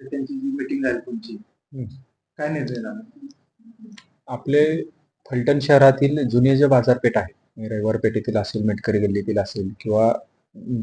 त्यांची जी मीटिंग झाली तुमची. काय निर्णय झाला आपले फलटण शहरातील जुने जे बाजारपेठ आहे रविवार पेठेतील असेल मेटकरी गल्लीतील असेल किंवा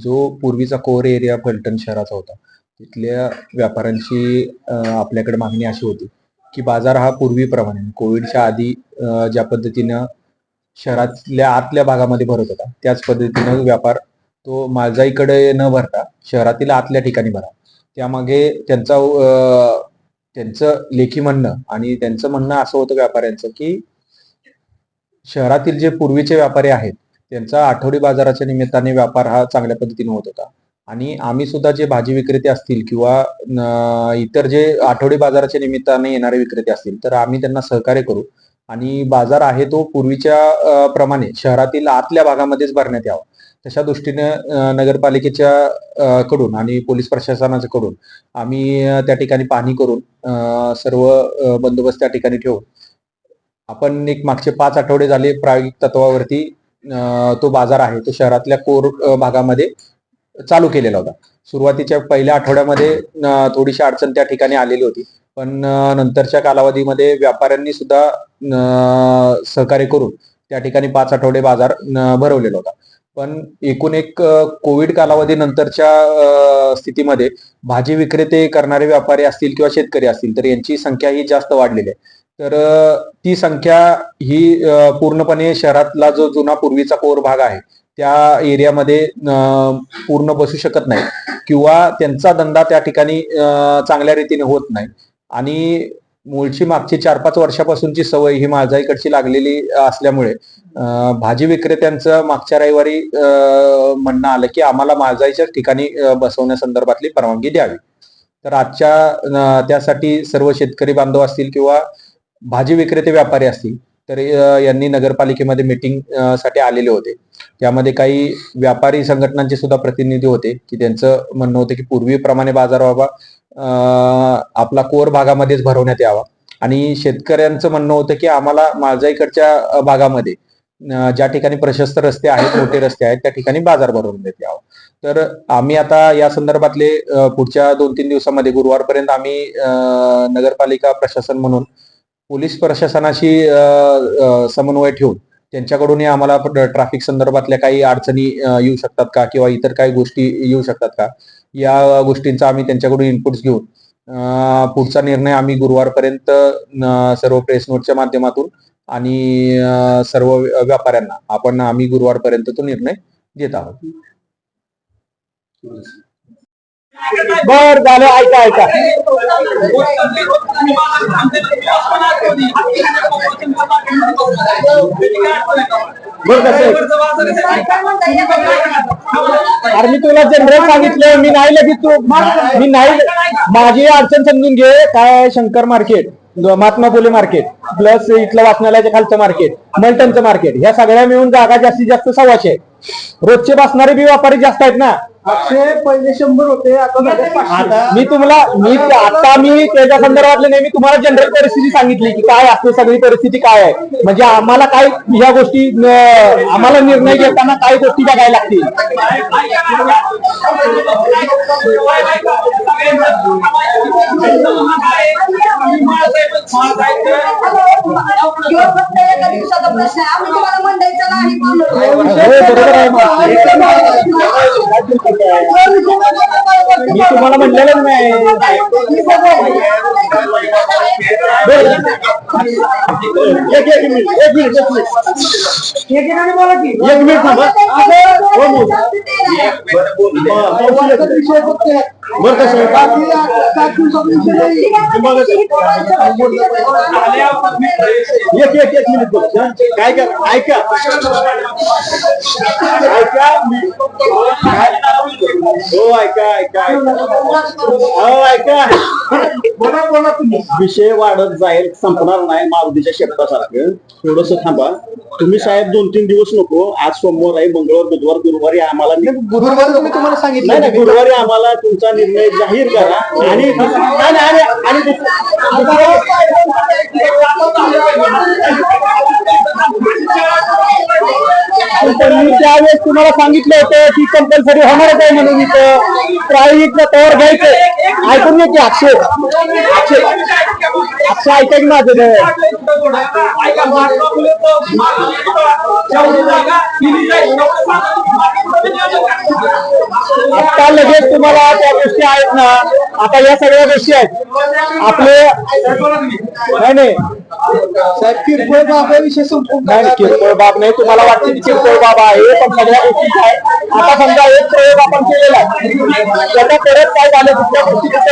जो पूर्वीचा कोर एरिया फलटण शहराचा होता तिथल्या व्यापाऱ्यांची आपल्याकडे मागणी अशी होती की बाजार हा पूर्वीप्रमाणे कोविडच्या आधी ज्या पद्धतीनं शहरातल्या आतल्या भागामध्ये भरत होता त्याच पद्धतीनं व्यापार तो माळजाईकडे न भरता शहरातील आतल्या ठिकाणी भरा त्यामागे त्यांचा अं, त्यांचं लेखी म्हणणं आणि त्यांचं म्हणणं असं होतं व्यापाऱ्यांचं की शहरातील जे पूर्वीचे व्यापारी आहेत त्यांचा आठवडी बाजाराच्या निमित्ताने व्यापार हा चांगल्या पद्धतीने होत होता. आणि आम्ही सुद्धा जे भाजी विक्रेते असतील किंवा इतर जे आठवडी बाजाराच्या निमित्ताने येणारे विक्रेते असतील तर आम्ही त्यांना सहकार्य करू. आणि बाजार आहे तो पूर्वीच्या प्रमाणे शहरातील आतल्या भागामध्येच भरण्यात यावा. तशा दृष्टीने नगरपालिकेच्या कडून आणि पोलीस प्रशासनाकडून आम्ही त्या ठिकाणी पाहणी करून अं, सर्व बंदोबस्त त्या ठिकाणी ठेवून आपण एक मागचे पाच आठवडे झाले प्रायोगिक तत्वावरती तो बाजार आहे. तो शहरातल्या कोर भागामध्ये चालू केलेला होता. सुरुवातीच्या पहिल्या आठवड्यामध्ये थोडीशी अडचण त्या ठिकाणी आलेली होती. पण नंतरच्या कालावधीमध्ये व्यापाऱ्यांनी सुद्धा सहकार्य करून त्या ठिकाणी पाच आठवडे बाजार भरवलेला होता. पण एकूण एक कोविड कालावधी नंतरच्या स्थितीमध्ये भाजी विक्रेते करणारे व्यापारी असतील किंवा शेतकरी असतील तर यांची संख्या ही जास्त वाढलेली आहे. तर ती संख्या ही पूर्णपणे शहरातला जो जुना पूर्वीचा कोर भाग आहे त्या एरियामध्ये पूर्ण बसू शकत नाही किंवा त्यांचा धंदा त्या ठिकाणी चांगल्या रीतीने होत नाही. आणि मूळची मागची चार पाच वर्षापासूनची सवय ही माझ्या इकडची लागलेली असल्यामुळे भाजी विक्रेत्यांचं मागच्या रविवारी म्हणणं आलं की आम्हाला माझाईच्या ठिकाणी बसवण्यासंदर्भातली परवानगी द्यावी. तर आजच्या त्यासाठी सर्व शेतकरी बांधव असतील किंवा भाजी विक्रेते व्यापारी असतील तर यांनी नगरपालिकेमध्ये मीटिंगसाठी आलेले होते. त्यामध्ये काही व्यापारी संघटनांचे सुद्धा प्रतिनिधी होते की त्यांचं म्हणणं होतं की पूर्वीप्रमाणे बाजार व्हावा आपला कोर भागामध्येच भरवण्यात यावा. आणि शेतकऱ्यांचं म्हणणं होतं की आम्हाला माझ्या इकडच्या भागामध्ये ज्या ठिकाणी प्रशस्त रस्ते आहेत मोठे रस्ते आहेत त्या ठिकाणी बाजार भरवून देत यावा. तर आम्ही आता या संदर्भातले पुढच्या दोन तीन दिवसामध्ये गुरुवारपर्यंत आम्ही अ, नगरपालिका प्रशासन म्हणून पोलीस प्रशासनाशी समन्वय ठेवून त्यांच्याकडूनही आम्हाला ट्रॅफिक संदर्भातल्या काही अडचणी येऊ शकतात का? किंवा इतर काही गोष्टी येऊ शकतात का? या गोष्टींचा आम्ही त्यांच्याकडून इनपुट्स घेऊन पुढचा निर्णय आम्ही गुरुवारपर्यंत सर्व प्रेस नोटच्या माध्यमातून आणि सर्व व्यापाऱ्यांना आपण आम्ही गुरुवारपर्यंत तो निर्णय घेत आहोत. बर झालं ऐका ऐका. अरे मी तुला जनरल सांगितलं मी नाही लगेच तू मी नाही माझी अडचण समजून घे काय Shankar market Mahatma Phule market plus इथलं वाचनालयाच्या खालचं मार्केट मल्टनचं मार्केट ह्या सगळ्या मिळून जागा जास्तीत जास्त सव्वाशे. आहेत रोजचे बसणारे बी व्यापारी जास्त आहेत ना. अक्षय पहिले शंभर होते आता झाले पाचशे. आता मी तुम्हाला मी आता मी त्याच्या संदर्भातलं नेहमी तुम्हाला जनरल परिस्थिती सांगितली की काय असते सगळी परिस्थिती काय आहे म्हणजे आम्हाला काय ह्या गोष्टी आम्हाला निर्णय घेताना काय गोष्टी बघायला लागतील किंवा फक्त एका दिवसाचा प्रश्न आहे आम्ही तुम्हाला मंडईचा नाही हो, बरोबर आहे. मी तुम्हाला म्हणलेलं नाही एक एक मिनिट एक मिनिट एक मिनिट बोला की एक मिनिट थांबा हो, बोल. बरं कसं एक एक एक मिनिट बोल. काय कर ऐका ऐका हो ऐका हो ऐका. बोला बोला तुम्ही विषय वाढत जाईल संपणार नाही मारुतीच्या शेपटासारखं थोडस थांबा. तुम्ही साहेब दोन तीन दिवस नको. आज सोमवार आहे मंगळवार बुधवार गुरुवारी आम्हाला गुरुवारी तुम्ही तुम्हाला नाही सांगितलं नाही गुरुवारी आम्हाला तुमचा निर्णय जाहीर करा. आणि आणि पण मी त्यावेळेस तुम्हाला सांगितलं होतं की कंपल्सरी होणारच आहे म्हणून इथं. प्रायोगिक तयार घ्यायचं ऐकून घे की अक्षय अक्षय अक्षय ऐका माझं आता लगेच तुम्हाला त्या गोष्टी आहेत ना. आता या सगळ्या गोष्टी आहेत. आपले नाही नाही. साहेब किरकोळ बाबा संपून नाही किरकोळ बाब नाही. तुम्हाला वाटते की किरकोळ बाब आहे? पण सगळ्या गोष्टी आहे आता समजा एक प्रयोग आपण केलेला आहे. त्याच्या परत काय झालं? दुसऱ्या गोष्टी आहे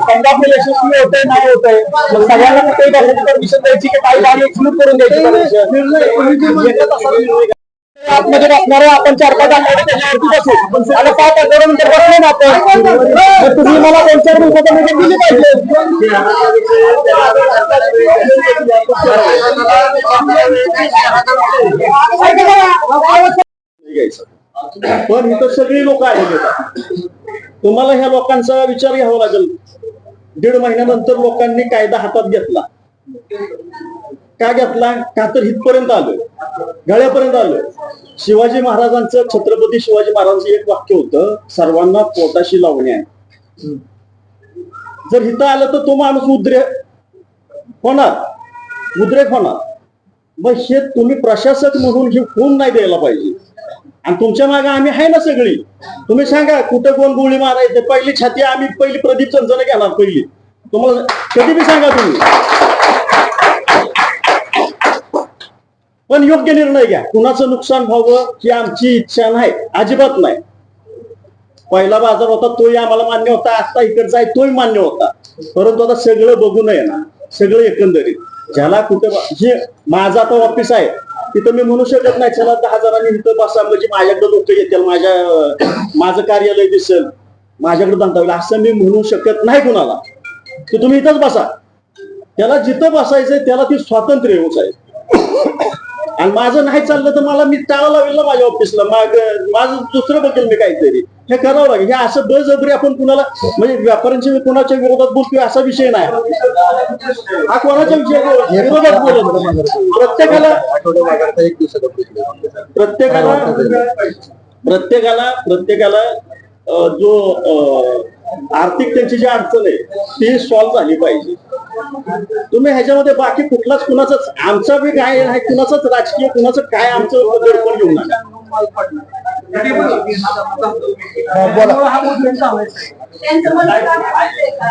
समजा आपलं यशस्वी होतंय नाही होतंय. मग सगळ्यांना कुठेही परमिशन द्यायची की काही गाडी एक्सक्लूड करून द्यायची परमिशन? आतमध्ये बसणारे आपण चार पाच आठवडे त्याच्यावरती बसू. आणि पाच आठवडे बसलो ना आपण. मग तुम्ही मला दोन चार दिवसाचा म्हणजे दिली पाहिजे. पण इथं सगळी लोक आहेत तुम्हाला ह्या लोकांचा विचार घ्यावा लागेल. दीड महिन्यानंतर लोकांनी कायदा हातात घेतला. का घेतला? का तर इथपर्यंत आलोय. गळ्यापर्यंत आलोय. शिवाजी महाराजांचं छत्रपती शिवाजी महाराजांचं एक वाक्य होतं सर्वांना पोटाशी लावणे. आहे जर हिथं आलं तर तो माणूस उद्रेक होणार. उद्रेक होणार. मग हे तुम्ही प्रशासक म्हणून हे खून नाही द्यायला पाहिजे. आणि तुमच्या मागे आम्ही आहे ना सगळी. तुम्ही सांगा कुठं कोण गोळी मारायचं? पहिली छाती आम्ही पहिली प्रदीप चंचने घेणार पहिली. तुम्हाला कधी बी सांगा तुम्ही. पण योग्य निर्णय घ्या. कुणाचं नुकसान व्हावं ही आमची इच्छा नाही. अजिबात नाही. पहिला बाजार होता तोही आम्हाला मान्य होता. आता इकडचा आहे तोही मान्य होता. परंतु आता सगळं बघू नये ना. सगळं एकंदरीत. ज्याला कुठे हे माझं आता ऑफिस आहे. तिथं मी म्हणू शकत नाही चला दहा हजारांनी इथं बसा. म्हणजे माझ्याकडे लोक येतील. माझ्या माझं कार्यालय दिसेल. माझ्याकडे धंदा असं मी म्हणू शकत नाही कुणाला. की तुम्ही इथंच बसा. त्याला जिथं बसायचंय त्याला ती स्वातंत्र्य होऊच आहे. आणि माझं नाही चाललं तर मला मी टाळा लावेल ना माझ्या ऑफिसला मग माझं दुसरं बघेल मी काहीतरी. हे करावं लागेल. हे असं बळजबरी आपण कुणाला म्हणजे व्यापाऱ्यांच्या कुणाच्या विरोधात बोलतोय असा विषय नाही. हा कोणाच्या विषय विरोधात बोलत. प्रत्येकाला प्रत्येकाला प्रत्येकाला प्रत्येकाला जो आर्थिक त्यांची जी अडचण आहे ती सॉल्व्ह झाली पाहिजे. तुम्ही ह्याच्यामध्ये बाकी कुठलाच कुणाचाच आमचा बी काय आहे कुणाचाच राजकीय कुणाचं काय आमचं दडपण घेऊ नका. त्यांचं म्हणणं काय माहितीये का?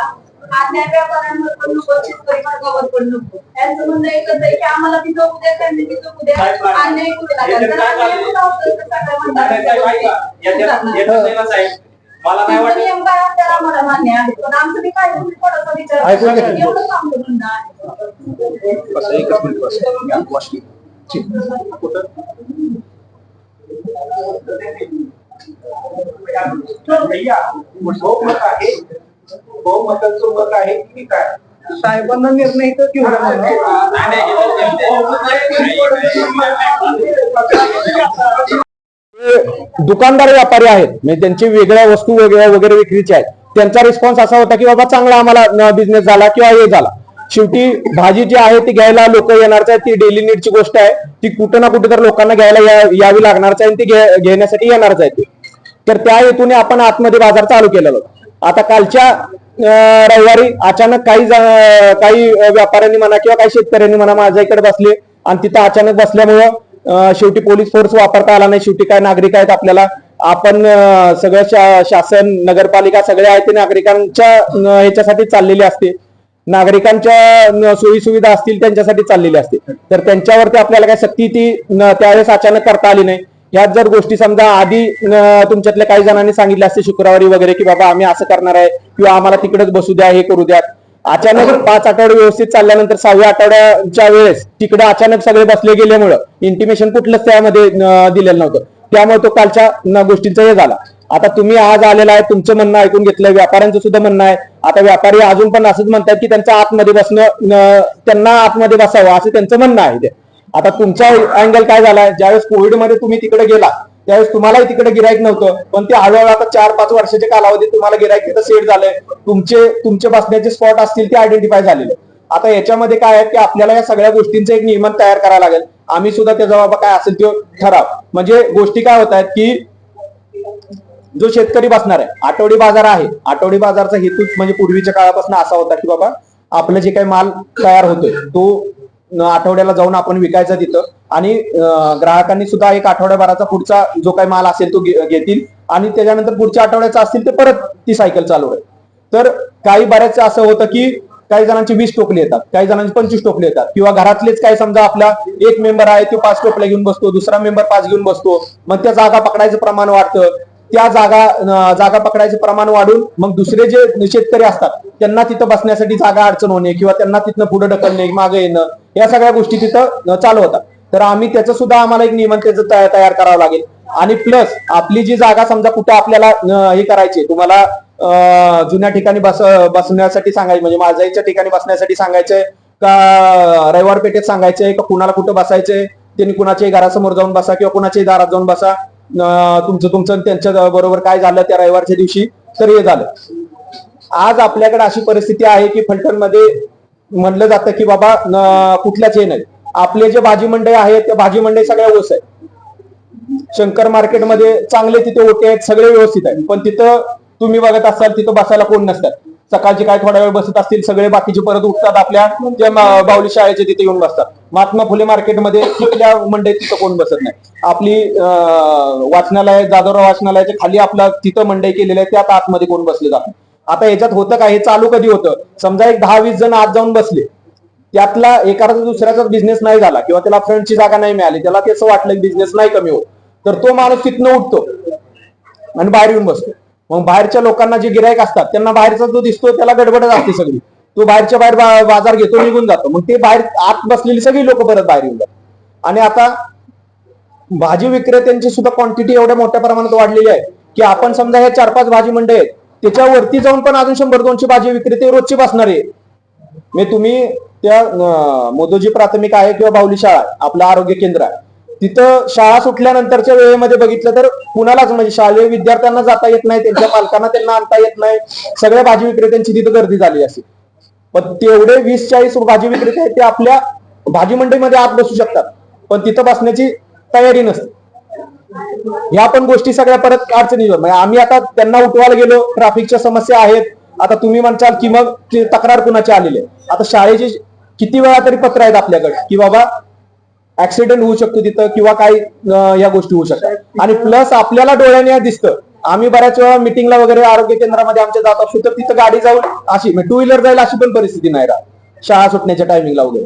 अन्याय व्यापाऱ्यांवर पण नको, शेतकरी वर्गावर पण नको. त्यांचं म्हणणं एकच आहे की आम्हाला मला नाही तुमचं वाटत. नियम काय आहे त्याला आम्हाला मान्य आहे. पण आमचं बी काय तुम्ही थोडासा विचार ऐकून घ्या. करा. एवढंच आमचं म्हणणं आहे. भैया बहुमत आहे. बहुमताचं मत आहे की काय? साहेबांना निर्णय तर घेऊ दुकानदार व्यापारी आहेत. म्हणजे त्यांची वेगळ्या वस्तू वेगळ्या वगैरे विक्रीच्या आहेत. त्यांचा रिस्पॉन्स असा होता की बाबा चांगला आम्हाला बिझनेस झाला किंवा हे झाला. शेवटी भाजी जी आहे ती घ्यायला लोक येणारच आहेत. ती डेली नीडची गोष्ट आहे. ती कुठं ना कुठे तर लोकांना घ्यायला यावी लागणारच आहे आणि ती घेण्यासाठी येणारच आहे ती तर त्या हेतूने आपण आतमध्ये बाजार चालू केलेला होता. आता कालच्या रविवारी अचानक काही काही व्यापाऱ्यांनी म्हणा किंवा काही शेतकऱ्यांनी म्हणा माझ्या इकडे बसले. आणि तिथं अचानक बसल्यामुळं शेवटी पोलीस फोर्स वापरता आला नाही. शेवटी काय नागरिक आहेत आपल्याला? आपण सगळं शा- शासन नगरपालिका सगळे आहेत ते नागरिकांच्या ह्याच्यासाठी चाललेले असते. नागरिकांच्या सोयी सुविधा असतील त्यांच्यासाठी चाललेली असते. तर त्यांच्यावरती आपल्याला काय सक्ती ती त्यावेळेस अचानक करता आली नाही. ह्यात जर गोष्टी समजा आधी तुमच्यातल्या काही जणांनी सांगितले असते शुक्रवारी वगैरे की बाबा आम्ही असं करणार आहे किंवा आम्हाला तिकडेच बसू द्या हे करू द्या. अचानक पाच आठवडे व्यवस्थित चालल्यानंतर सहाव्या आठवड्याच्या वेळेस तिकडे अचानक सगळे बसले गेल्यामुळं इंटिमेशन कुठलंच त्यामध्ये दिलेलं नव्हतं. त्यामुळे तो कालच्या गोष्टींचा हे झाला. आता तुम्ही आज आलेला आहे तुमचं म्हणणं ऐकून घेतलंय व्यापाऱ्यांचं सुद्धा म्हणणं आहे. आता व्यापारी अजून पण असंच म्हणतात की त्यांचं आतमध्ये बसणं त्यांना आतमध्ये बसावं असं त्यांचं म्हणणं आहे ते. आता तुमचा अँगल काय झालाय? ज्यावेळेस कोविडमध्ये तुम्ही तिकडे गेला त्यावेळेस तुम्हालाही तिकडे गिराईक नव्हतं पण ते हळूहळू आता चार पाच वर्षाच्या कालावधीत तुम्हाला गिराईक तिथं सेट झालंय. तुमचे तुमचे बसण्याचे स्पॉट असतील ते आयडेंटिफाय झालेले. आता याच्यामध्ये काय आहे की आपल्याला या सगळ्या गोष्टींचं एक नियमन तयार करायला लागेल. आम्ही सुद्धा त्याचा बाबा काय असेल तो ठराव. म्हणजे गोष्टी काय होत आहेत की जो शेतकरी बसणार आहे आठवडी बाजार आहे. आठवडी बाजारचा हेतूच म्हणजे पूर्वीच्या काळापासून असा होता की बाबा आपलं जे काही माल तयार होतोय तो आठवड्याला जाऊन आपण विकायचा तिथं. आणि ग्राहकांनी सुद्धा एक आठवड्याभराचा पुढचा जो काही माल असेल तो घेतील. आणि त्याच्यानंतर पुढच्या आठवड्याचा असतील तर परत ती सायकल चालू आहे तर काही बऱ्याच असं होतं की काही जणांची वीस टोपले येतात काही जणांची पंचवीस टोपले येतात. किंवा घरातलेच काही समजा आपला एक मेंबर आहे तो पाच टोपले घेऊन बसतो दुसरा मेंबर पाच घेऊन बसतो. मग त्या जागा पकडायचं प्रमाण वाढतं. त्या जागा जागा पकडायचं प्रमाण वाढून मग दुसरे जे शेतकरी असतात त्यांना तिथं बसण्यासाठी जागा अडचण होणे किंवा त्यांना तिथनं पुढे ढकलणे मागे येणं या सगळ्या गोष्टी तिथं चालू होतात. तर आम्ही त्याचं सुद्धा आम्हाला एक नियमन त्याचं तयार करावं लागेल. आणि प्लस आपली जी जागा समजा कुठं आपल्याला हे करायची तुम्हाला जुन्या ठिकाणी बस बसण्यासाठी सांगायचं म्हणजे माझाईच्या ठिकाणी बसण्यासाठी सांगायचंय का रविवार पेठेत सांगायचंय का कुणाला कुठं बसायचंय? त्यांनी कुणाच्याही घरासमोर जाऊन बसा किंवा कुणाच्याही दारात जाऊन बसा. तुमचं तुमचं त्यांच्या बरोबर काय झालं त्या रविवारच्या दिवशी तर हे झालं. आज आपल्याकडे अशी परिस्थिती आहे की फलटणमध्ये म्हणलं जातं की बाबा कुठल्याच हे नाही. आपले जे भाजी मंडई आहेत त्या भाजी मंडई सगळ्या ओस आहेत. शंकर मार्केटमध्ये चांगले तिथे ओटे आहेत सगळे व्यवस्थित आहेत. पण तिथं तुम्ही बघत असाल तिथं बसायला कोण नसतात. सकाळचे काय थोडा वेळ बसत असतील सगळे बाकीचे परत उठतात आपल्या त्या बावली शाळेचे तिथे येऊन बसतात. महात्मा फुले मार्केटमध्ये तिथल्या मंडईत तिथं कोण बसत नाही. आपली वाचनालय जाधवराव वाचनालयाच्या खाली आपला तिथं मंडई केलेलं आहे त्यात आतमध्ये कोण बसले जातात आता याच्यात होतं काय? हे चालू कधी होतं? समजा एक दहा वीस जण आत जाऊन बसले. त्यातला एखादा दुसऱ्याचा बिझनेस नाही झाला किंवा त्याला फ्रंटची जागा नाही मिळाली त्याला त्याचं वाटलं की बिझनेस नाही कमी होत. तर तो माणूस तिथनं उठतो आणि बाहेर येऊन बसतो. मग बाहेरच्या लोकांना जे गिरायक असतात त्यांना बाहेरचा जो दिसतो त्याला गडबडच असते सगळी. तो बाहेरच्या बाहेर बाजार घेतो निघून जातो. मग ते बाहेर आत बसलेली सगळी लोक परत बाहेर येऊन जातात. आणि आता भाजी विक्रेत्यांची सुद्धा क्वांटिटी एवढ्या मोठ्या प्रमाणात वाढलेली आहे की आपण समजा हे चार पाच भाजी मंडई आहेत त्याच्यावरती जाऊन पण अजून शंभर दोनशे भाजी विक्रेते रोजचे बसणार आहे. मी तुम्ही त्या मोदोजी प्राथमिक आहे किंवा बाहुली शाळा आपलं आरोग्य केंद्र आहे. तिथं शाळा सुटल्यानंतरच्या वेळेमध्ये बघितलं तर कुणालाच म्हणजे शालेय विद्यार्थ्यांना जाता येत नाही त्यांच्या पालकांना त्यांना आणता येत नाही. सगळ्या भाजी विक्रेत्यांची तिथं गर्दी झाली असेल. पण तेवढे वीस चाळीस भाजी विक्रेते आहेत ते आपल्या भाजी मंडईमध्ये आत बसू शकतात. पण तिथं बसण्याची तयारी नसते. ह्या पण गोष्टी सगळ्या परत अडचणी म्हणजे आम्ही आता त्यांना उठवायला गेलो ट्रॅफिकच्या समस्या आहेत. आता तुम्ही म्हणताल की मग तक्रार कुणाची आलेली आहे? आता शाळेचे किती वेळा तरी पत्र आहेत आपल्याकडे की बाबा ऍक्सिडेंट होऊ शकतो तिथं किंवा काही या गोष्टी होऊ शकतात. आणि प्लस आपल्याला डोळ्याने दिसतं. आम्ही बऱ्याच वेळा मिटिंगला वगैरे आरोग्य केंद्रामध्ये आमच्या जात असतो तर तिथं गाडी जाऊन अशी टू व्हीलर जाईल अशी पण परिस्थिती नाही राहत. शाळा सुटण्याच्या टायमिंगला वगैरे.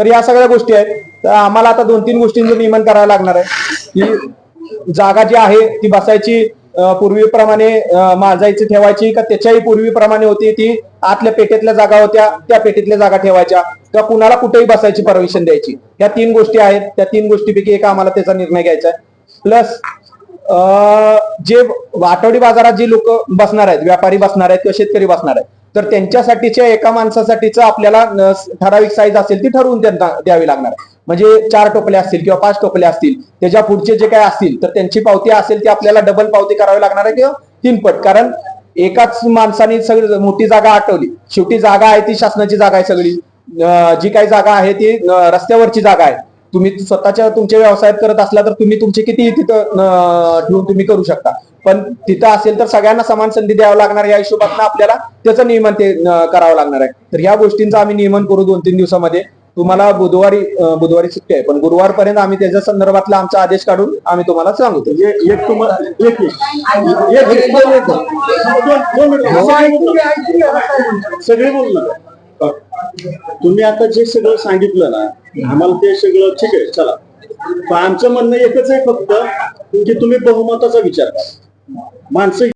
तर या सगळ्या गोष्टी आहेत. तर आम्हाला आता दोन तीन गोष्टींचं नियमन करावं लागणार आहे. की जागा जी आहे ती बसायची पूर्वीप्रमाणे माजायची ठेवायची का त्याच्याही पूर्वीप्रमाणे होती ती आतल्या पेटेतल्या जागा होत्या त्या पेटीतल्या जागा ठेवायच्या का कुणाला कुठेही बसायची परमिशन द्यायची. या तीन गोष्टी आहेत. त्या तीन गोष्टीपैकी एक आम्हाला त्याचा निर्णय घ्यायचा आहे. प्लस जे आठवडी बाजारात जे लोक बसणार आहेत व्यापारी बसणार आहेत किंवा शेतकरी बसणार आहेत तर त्यांच्यासाठीच्या एका माणसासाठीच आपल्याला ठराविक साईज असेल ती ठरवून त्यांना द्यावी लागणार. म्हणजे चार टोपले असतील किंवा पाच टोपले असतील त्याच्या पुढचे जे काय असतील तर त्यांची पावती असेल ती आपल्याला डबल पावती करावी लागणार आहे किंवा तीनपट कारण एकाच माणसाने सगळी मोठी जागा आठवली. शेवटी जागा आहे ती शासनाची जागा आहे सगळी. जी काही जागा आहे ती रस्त्यावरची जागा आहे. तुम्ही स्वतःच्या तुमच्या व्यवसायात करत असला तर तुम्ही तुमचे किती तिथं ठेवून तुम्ही करू शकता. पण तिथं असेल तर सगळ्यांना समान संधी द्यावं लागणार या हिशोबात आपल्याला. त्याचं नियमन ते करावं लागणार आहे. तर या गोष्टींचं आम्ही नियमन करू दोन तीन दिवसामध्ये. तुम्हाला बुधवारी बुधवारी सुट्टी आहे. पण गुरुवारपर्यंत आम्ही त्याच्या संदर्भातला आमचा आदेश काढून आम्ही तुम्हाला एक मिनिटं. सगळे बोलणार तुम्ही आता जे सगळं सांगितलं ना आम्हाला ते सगळं ठीक आहे चला. पण आमचं म्हणणं एकच आहे फक्त की तुम्ही बहुमताचा विचार करा. माणसं